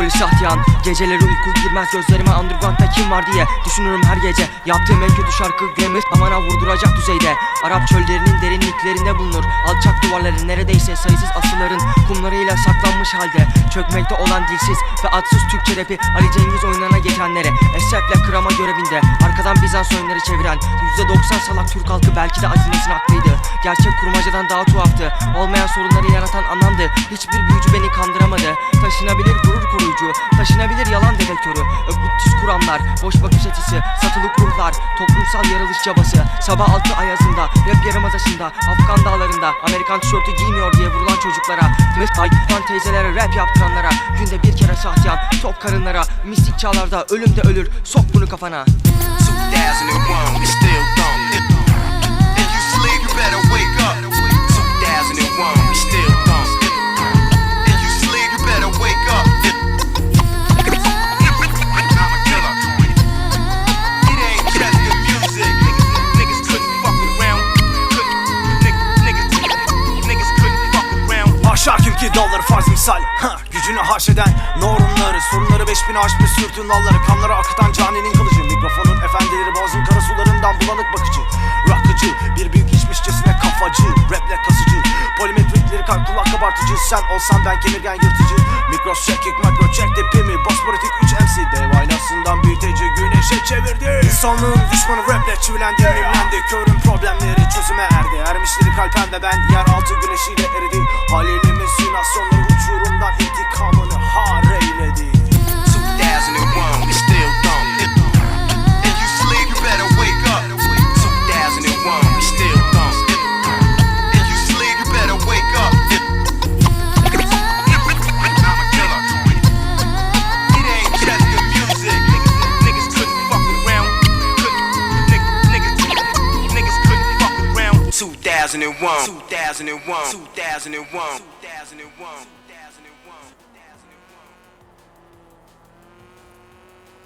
melankoli şahtiyan. Geceleri uyku girmez gözlerime underground'da kim var diye Düşünürüm her gece. Yaptığım en kötü şarkı Grammar Amana vurduracak düzeyde. Arap çöllerinin derinliklerinde bulunur Alçak duvarların neredeyse sayısız asıların Kumlarıyla saklanmış halde. Çökmekte olan dilsiz ve adsız Türkçe rapi Ali Cengiz oyunlarına geçenlere Esrefle kırama görevinde. Arkadan Bizans oyunları çeviren %90 salak Türk halkı belki de azimesin haklıydı Gerçek kurmacadan daha tuhaftı. Olmayan sorunları yaratan anlamdı Hiçbir büyücü beni kandıramadı. Taşınabilir gurur koruyucu Taşınabilir yalan dedektörü. Öpütüz kuramlar Boş bakış açısı Satılık ruhlar Toplumsal yaralış çabası. Sabah altı ayazında Rap yarımadasında Afgan dağlarında Amerikan tişörtü giymiyor diye vurulan çocuklara. Mesay fan teyzelere rap yaptıranlara Günde bir kere sahtiyan Tok karınlara Mistik çağlarda ölüm de ölür Sok bunu kafana. 2001, we still dumb. İf you sleep, you better wake misal. Ha, Gücünü haşeden normları Sorunları beş bin aşmış sürtün nalları Kanları akıtan caninin kılıcı. Mikrofonun efendileri boğazın kara sularından bulanık bakıcı. Rakıcı bir büyük içmişçesine kafacı Raple kasıcı. Polimetrikleri kalk kulak kabartıcı Sen olsan ben kemirgen yırtıcı. Mikros çekik makro çek tepimi Bosporitik 3 MC Dev aynasından büyüteci güneşe çevirdi. İnsanlığın düşmanı raple çivilendi mimlendi Körün problemleri çözüme erdi. Ermişleri kalpen ve ben yeraltı güneşiyle eridi. Haliyle mesinasyonları uçurumdan intikamını har eyledi 2001, we still dumb. If, if you sleep, you better wake up. 2001, we still dumb. If, if you sleep, you better wake up. If, I'm a killer. It ain't just the music. Niggas couldn't fuck around. Couldn't, niggas, niggas,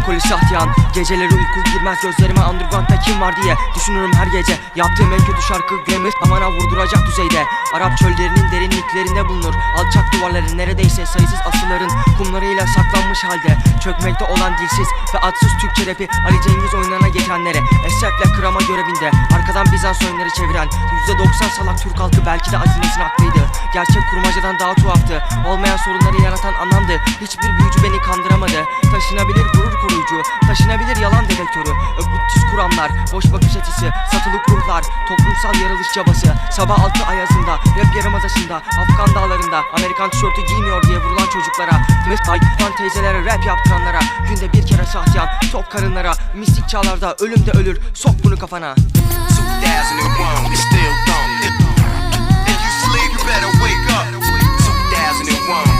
melankoli sahtiyan Geceleri uyku girmez gözlerime underground'da kim var diye Düşünürüm her gece. Yaptığım en kötü şarkı Grammy Amana vurduracak düzeyde. Arap çöllerinin derinliklerinde bulunur. Alçak duvarların neredeyse sayısız asıların Kumlarıyla saklanmış halde. Çökmekte olan dilsiz ve adsız Türkçe rapi Ali Cengiz oyunlarına getirenlere Esefle kırama görevinde. Arkadan Bizans oyunları çeviren %90 salak Türk halkı belki de azimesine haklıydı. Gerçek kurmacadan daha tuhaftı. Olmayan sorunları yaratan anlamdı Hiçbir büyücü beni kandıramadı. Taşınabilir gurur koruyucu Taşınabilir yalan dedektörü. Ökütüz kuramlar Boş bakış açısı Satılık ruhlar Toplumsal yaralış çabası. Sabah altı ayazında Rap yarım adasında Afgan dağlarında Amerikan tişörtü giymiyor diye vurulan çocuklara Mesai fan teyzelere rap yaptıranlara Günde bir kere sahtiyan Sok karınlara Mistik çağlarda ölüm de ölür Sok bunu kafana. Better wake up. 2001